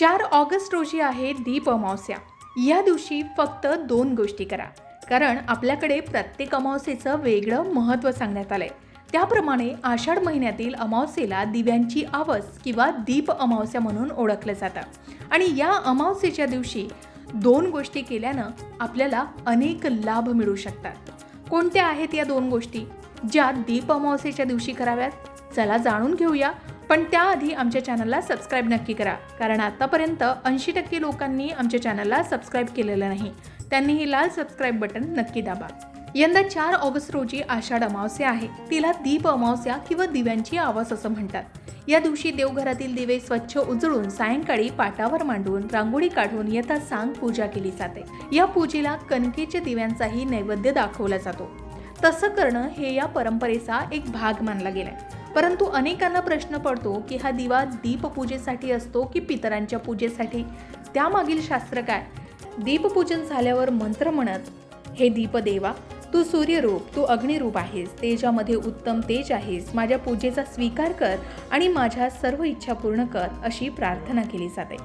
चार ऑगस्ट रोजी आहे दीप अमावस्या. या दिवशी फक्त दोन गोष्टी करा. कारण आपल्याकडे प्रत्येक अमावस्येचं वेगळं महत्त्व सांगण्यात आलंय. त्याप्रमाणे आषाढ महिन्यातील अमावस्येला दिव्यांची आवस किंवा दीप अमावस्या म्हणून ओळखलं जातं. आणि या अमावस्येच्या दिवशी दोन गोष्टी केल्यानं आपल्याला अनेक लाभ मिळू शकतात. कोणत्या आहेत या दोन गोष्टी? ज्या दीप अमावस्येच्या दिवशी कराव्यात? चला जाणून घेऊया. पण त्याआधी आमच्या चॅनलला सबस्क्राईब नक्की करा. कारण आतापर्यंत ऐंशी टक्के लोकांनी आमच्या चॅनलला सबस्क्राईब केलेलं नाही. त्यांनी ही लाल सबस्क्राईब बटन नक्की दाबा. यंदा चार ऑगस्ट रोजी आषाढ अमावस्या आहे. तिला दीप अमावस्या किंवा दिव्यांची आवास असं म्हणतात. या दिवशी देवघरातील दिवे स्वच्छ उजळून सायंकाळी पाटावर मांडून रांगोळी काढून यथा सांग पूजा केली जाते. या पूजेला कणकेच्या दिव्यांचाही नैवेद्य दाखवला जातो. तसं करणं हे या परंपरेचा एक भाग मानला गेलाय. परंतु अनेकांना प्रश्न पडतो की हा दिवा दीपपूजेसाठी असतो की पितरांच्या पूजेसाठी? त्यामागील शास्त्र काय? दीपपूजन झाल्यावर मंत्र म्हणत हे दीपदेवा तू सूर्यरूप तू अग्निरूप आहेस तेजामध्ये उत्तम तेज आहेस माझ्या पूजेचा स्वीकार कर आणि माझ्या सर्व इच्छा पूर्ण कर अशी प्रार्थना केली जाते.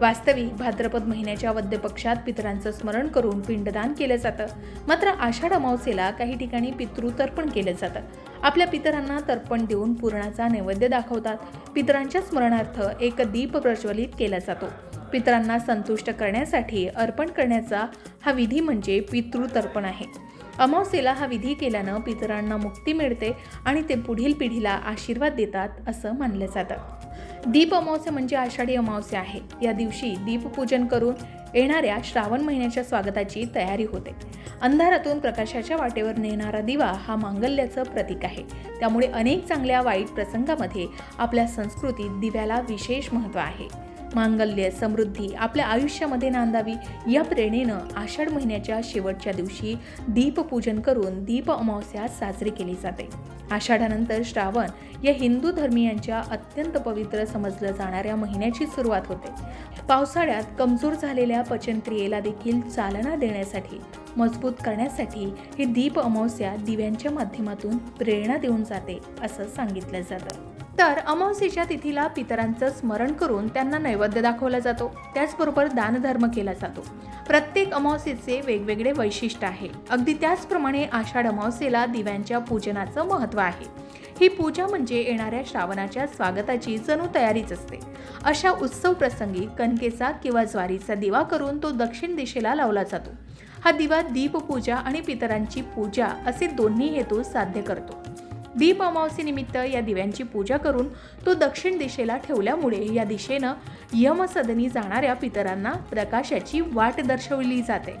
वास्तविक भाद्रपद महिन्याच्या वद्यपक्षात पितरांचं स्मरण करून पिंडदान केलं जातं. मात्र आषाढ अमावस्येला काही ठिकाणी पितृतर्पण केलं जातं. आपल्या पितरांना तर्पण देऊन पुरणाचा नैवेद्य दाखवतात. पितरांच्या स्मरणार्थ एक दीप प्रज्वलित केला जातो. पितरांना संतुष्ट करण्यासाठी अर्पण करण्याचा हा विधी म्हणजे पितृतर्पण आहे. अमावस्येला हा विधी केल्यानं पितरांना मुक्ती मिळते आणि ते पुढील पिढीला आशीर्वाद देतात असं मानलं जातं. दीप अमावस्या म्हणजे आषाढी अमावस्या आहे. या दिवशी दीपपूजन करून येणाऱ्या श्रावण महिन्याच्या स्वागताची तयारी होते. अंधारातून प्रकाशाच्या वाटेवर नेणारा दिवा हा मांगल्याचं प्रतीक आहे. त्यामुळे अनेक चांगल्या वाईट प्रसंगामध्ये आपल्या संस्कृतीत दिव्याला विशेष महत्त्व आहे. मांगल्य समृद्धी आपल्या आयुष्यामध्ये नांदावी या प्रेरणेनं आषाढ महिन्याच्या शेवटच्या दिवशी दीपपूजन करून दीप अमावस्या साजरी केली जाते. आषाढानंतर श्रावण या हिंदू धर्मियांच्या अत्यंत पवित्र समजलं जाणाऱ्या महिन्याची सुरुवात होते. पावसाळ्यात कमजोर झालेल्या पचनक्रियेला देखील चालना देण्यासाठी मजबूत करण्यासाठी ही दीप अमावस्या दिव्यांच्या माध्यमातून प्रेरणा देऊन जाते असं सांगितलं जातं. तर अमावस्येच्या तिथीला पितरांचं स्मरण करून त्यांना नैवेद्य दाखवला जातो. त्याचबरोबर दानधर्म केला जातो. प्रत्येक अमावस्येचे वेगवेगळे वैशिष्ट्य आहे. अगदी त्याचप्रमाणे आषाढ अमावस्येला दिव्यांच्या पूजनाचं महत्त्व आहे. ही पूजा म्हणजे येणाऱ्या श्रावणाच्या स्वागताची जणू तयारीच असते. अशा उत्सव प्रसंगी कणकेचा किंवा ज्वारीचा दिवा करून तो दक्षिण दिशेला लावला जातो. हा दिवा दीपपूजा आणि पितरांची पूजा असे दोन्ही हेतू साध्य करतो. दीप अमावस्येनिमित्त या दिव्यांची पूजा करून तो दक्षिण दिशेला ठेवल्यामुळे या दिशेनं यमसदनी जाणाऱ्या पितरांना प्रकाशाची वाट दर्शवली जाते.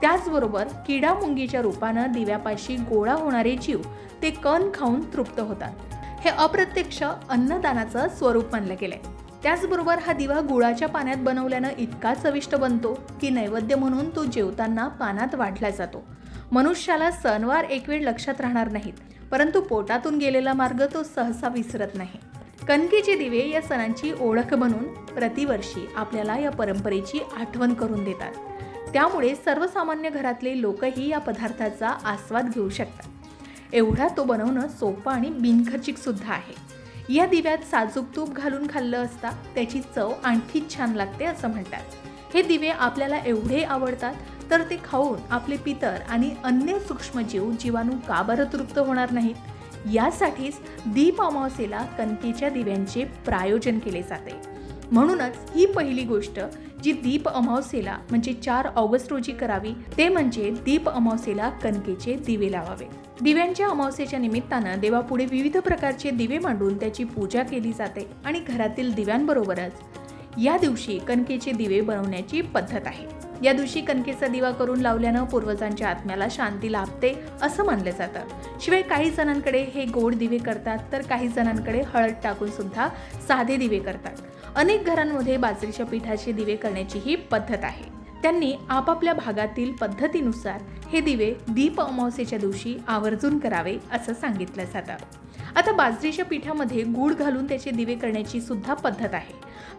त्याचबरोबर किडा मुंगीच्या रूपानं दिव्यापाशी गोळा होणारे जीव ते कण खाऊन तृप्त होतात. हे अप्रत्यक्ष अन्नदानाचं स्वरूप मानलं गेलंय. त्याचबरोबर हा दिवा गुळाच्या पाण्यात बनवल्यानं इतका चविष्ट बनतो की नैवेद्य म्हणून तो जेवताना पानात वाढला जातो. मनुष्याला सणवार एक वेळ लक्षात राहणार नाहीत. परंतु पोटातून गेलेला मार्ग तो सहसा विसरत नाही. कणकेचे दिवे या सणांची ओळख बनून प्रतिवर्षी आपल्याला या परंपरेची आठवण करून देतात. त्यामुळे सर्वसामान्य घरातले लोकही या पदार्थाचा आस्वाद घेऊ शकतात. एवढा तो बनवणं सोपं आणि बिनखर्चिक सुद्धा आहे. या दिव्यात साजूक तूप घालून खाल्लं असता त्याची चव आणखीच छान लागते असं म्हणतात. हे दिवे आपल्याला एवढे आवडतात तर ते खाऊन आपले पितर आणि अन्य सूक्ष्मजीव जीवाणू का बरं तृप्त होणार नाहीत? यासाठीच दीप अमावस्येला कणकेच्या दिव्यांचे प्रायोजन केले जाते. म्हणूनच ही पहिली गोष्ट जी दीप अमावस्येला म्हणजे चार ऑगस्ट रोजी करावी ते म्हणजे दीप अमावस्येला कणकेचे दिवे लावावे. दिव्यांच्या अमावस्येच्या निमित्तानं देवापुढे विविध प्रकारचे दिवे मांडून त्याची पूजा केली जाते आणि घरातील दिव्यांबरोबरच या दिवशी कणकेचे दिवे बनवण्याची पद्धत आहे. या दिवशी कणकेचा दिवा करून लावल्यानं पूर्वजांच्या आत्म्याला शांती लाभते असं मानलं जातं. शिवाय काही जणांकडे हे गोड दिवे करतात तर काही जणांकडे हळद टाकून सुद्धा साधे दिवे करतात. अनेक घरांमध्ये बाजरीच्या पिठाचे दिवे करण्याची ही पद्धत आहे. त्यांनी आपापल्या भागातील पद्धतीनुसार हे दिवे दीप अमावस्येच्या दिवशी आवर्जून करावे असं सांगितलं जातं. आता बाजरीच्या पिठामध्ये गूळ घालून त्याचे दिवे करण्याची सुद्धा पद्धत आहे.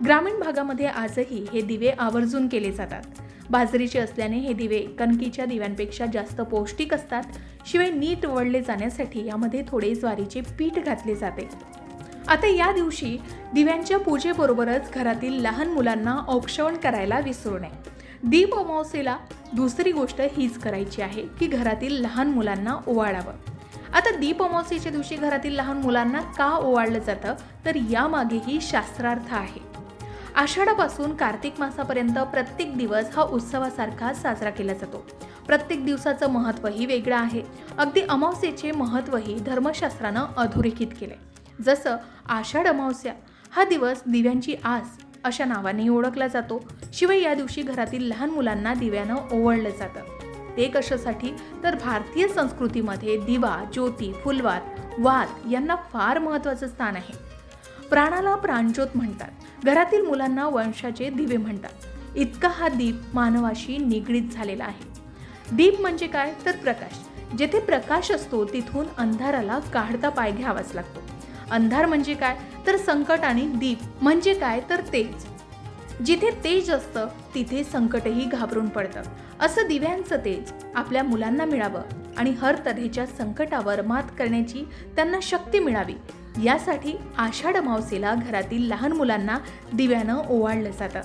ग्रामीण भागामध्ये आजही हे दिवे आवर्जून केले जातात. बाजरीचे असल्याने हे दिवे कणकीच्या दिव्यांपेक्षा जास्त पौष्टिक असतात. शिवाय नीट वळले जाण्यासाठी यामध्ये थोडे ज्वारीचे पीठ घातले जाते. आता या दिवशी दिव्यांच्या पूजेबरोबरच घरातील लहान मुलांना औक्षवण करायला विसरू नये. दीप अमावस्येला दुसरी गोष्ट हीच करायची आहे की घरातील लहान मुलांना ओवाळावं. आता दीप अमावस्येच्या दिवशी घरातील लहान मुलांना का ओवाळलं जातं? तर यामागेही शास्त्रार्थ आहे. आषाढापासून कार्तिक मासापर्यंत प्रत्येक दिवस हा उत्सवासारखा साजरा केला जातो. प्रत्येक दिवसाचं महत्त्वही वेगळं आहे. अगदी अमावस्येचे महत्त्वही धर्मशास्त्रानं अधोरेखित केले जसं आषाढ अमावस्या हा दिवस दिव्यांची आस अशा नावानेही ओळखला जातो. शिवाय या दिवशी घरातील लहान मुलांना दिव्यानं ओवळलं जातं. ते कशासाठी? तर भारतीय संस्कृतीमध्ये दिवा ज्योती फुलवात वात यांना फार महत्त्वाचं स्थान आहे. प्राणाला प्राणज्योत म्हणतात. घरातील मुलांना वंशाचे दिवे म्हणतात. इतका हा दीप मानवाशी निगडीत झालेला आहे. दीप म्हणजे काय? तर प्रकाश. जेथे प्रकाश असतो तिथून अंधाराला काढता पाय घ्यावाच लागतो. अंधार म्हणजे काय? तर संकट आणि दीप. म्हणजे काय? तर तेज. जिथे तेज असतं तिथे संकटही घाबरून पडतं. असं दिव्यांचं तेज आपल्या मुलांना मिळावं. आणि हर तऱ्हेच्या संकटावर मात करण्याची त्यांना शक्ती मिळावी. यासाठी आषाढ मावसेला घरातील लहान मुलांना दिव्यानं ओवाळलं जातं.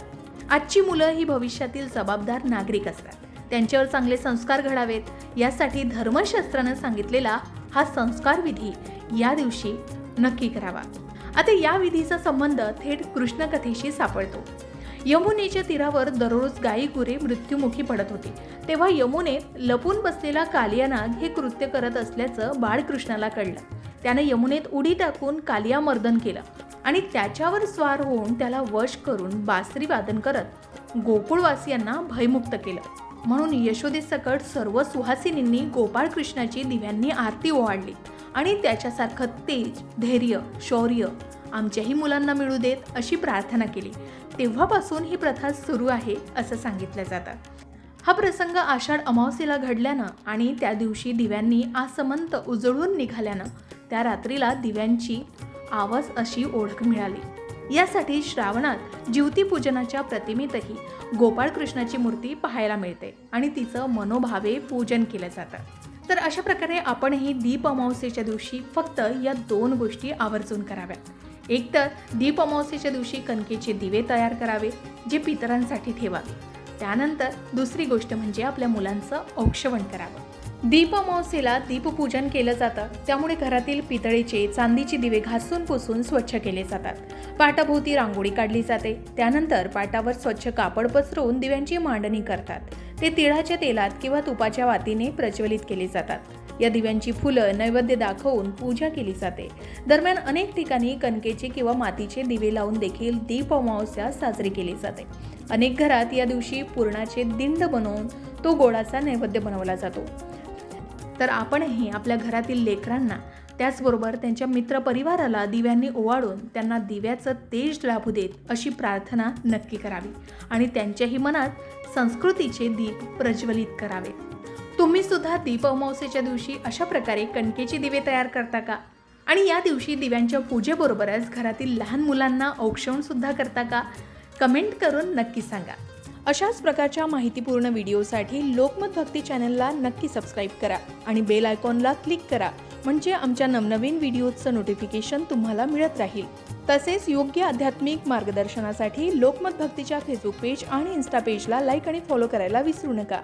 आजची मुलं ही भविष्यातील जबाबदार नागरिक असतात. त्यांच्यावर चांगले संस्कार घडावेत. यासाठी धर्मशास्त्रानं सांगितलेला हा संस्कार विधी या दिवशी नक्की करावा. आता या विधीचा संबंध थेट कृष्णकथेशी सापडतो. यमुनेच्या तीरावर दररोज गायी गुरे मृत्युमुखी पडत होती. तेव्हा यमुनेत लपून बसलेला कालियानाग हे कृत्य करत असल्याचं बाळकृष्णाला कळलं. त्याने यमुनेत उडी टाकून कालिया मर्दन केलं आणि त्याच्यावर स्वार होऊन त्याला वश करून बासरी वादन करत गोकुळवासियांना भयमुक्त केलं. म्हणून यशोदेसकट सर्व सुहासिनींनी गोपाळकृष्णाची दिव्यांनी आरती ओवाळली आणि त्याच्यासारखं तेज धैर्य शौर्य आमच्याही मुलांना मिळू देत अशी प्रार्थना केली. तेव्हापासून ही प्रथा सुरू आहे असं सांगितलं जातं. हा प्रसंग आषाढ अमावस्येला घडल्यानं आणि त्या दिवशी दिव्यांनी आसमंत उजळून निघाल्यानं त्या रात्रीला दिव्यांची आवाज अशी ओळख मिळाली. यासाठी श्रावणात ज्योतिपूजनाच्या प्रतिमेतही गोपाळकृष्णाची मूर्ती पाहायला मिळते आणि तिचं मनोभावे पूजन केलं जातं. तर अशा प्रकारे आपणही दीप अमावस्येच्या दिवशी फक्त या दोन गोष्टी आवर्जून कराव्यात. एक तर दीप अमावस्येच्या दिवशी कणकेचे दिवे तयार करावे जे पितरांसाठी ठेवावे. त्यानंतर दुसरी गोष्ट म्हणजे आपल्या मुलांचं औक्षवण करावं. दीप अमावस्येला दीपपूजन केलं जातं. त्यामुळे घरातील पितळेचे चांदीचे दिवे घासून पुसून स्वच्छ केले जातात. पाटाभोवती रांगोळी काढली जाते. त्यानंतर पाटावर स्वच्छ कापड पसरवून दिव्यांची मांडणी करतात. ते तिळाच्या तेलात किंवा तुपाच्या वातीने प्रज्वलित केले जातात. या दिव्यांची फुलं नैवेद्य दाखवून पूजा केली जाते. दरम्यान अनेक ठिकाणी कणकेचे किंवा मातीचे दिवे लावून देखील दीप अमावस्या साजरी केली जाते. अनेक घरात या दिवशी पुरणाचे दिंड बनवून तो गोडाचा नैवेद्य बनवला जातो. तर आपणही आपल्या घरातील लेकरांना त्याचबरोबर त्यांच्या मित्रपरिवाराला दिव्यांनी ओवाळून त्यांना दिव्याचं तेज लाभू देत अशी प्रार्थना नक्की करावी आणि त्यांच्याही मनात संस्कृतीचे दीप प्रज्वलित करावे. तुम्ही सुद्धा दीप अमावस्येच्या दिवशी अशा प्रकारे कणकेचे दिवे तयार करता का? आणि या दिवशी दिव्यांच्या पूजेबरोबरच घरातील लहान मुलांना औक्षण सुद्धा करता का? कमेंट करून नक्की सांगा. अशाच प्रकारच्या माहितीपूर्ण व्हिडिओसाठी लोकमत भक्ती चॅनलला नक्की सबस्क्राईब करा आणि बेल आयकॉनला क्लिक करा म्हणजे आमच्या नवनवीन व्हिडिओचं नोटिफिकेशन तुम्हाला मिळत राहील. तसेच योग्य आध्यात्मिक मार्गदर्शनासाठी लोकमत भक्तीच्या फेसबुक पेज आणि इन्स्टा पेजला लाईक आणि फॉलो करायला विसरू नका.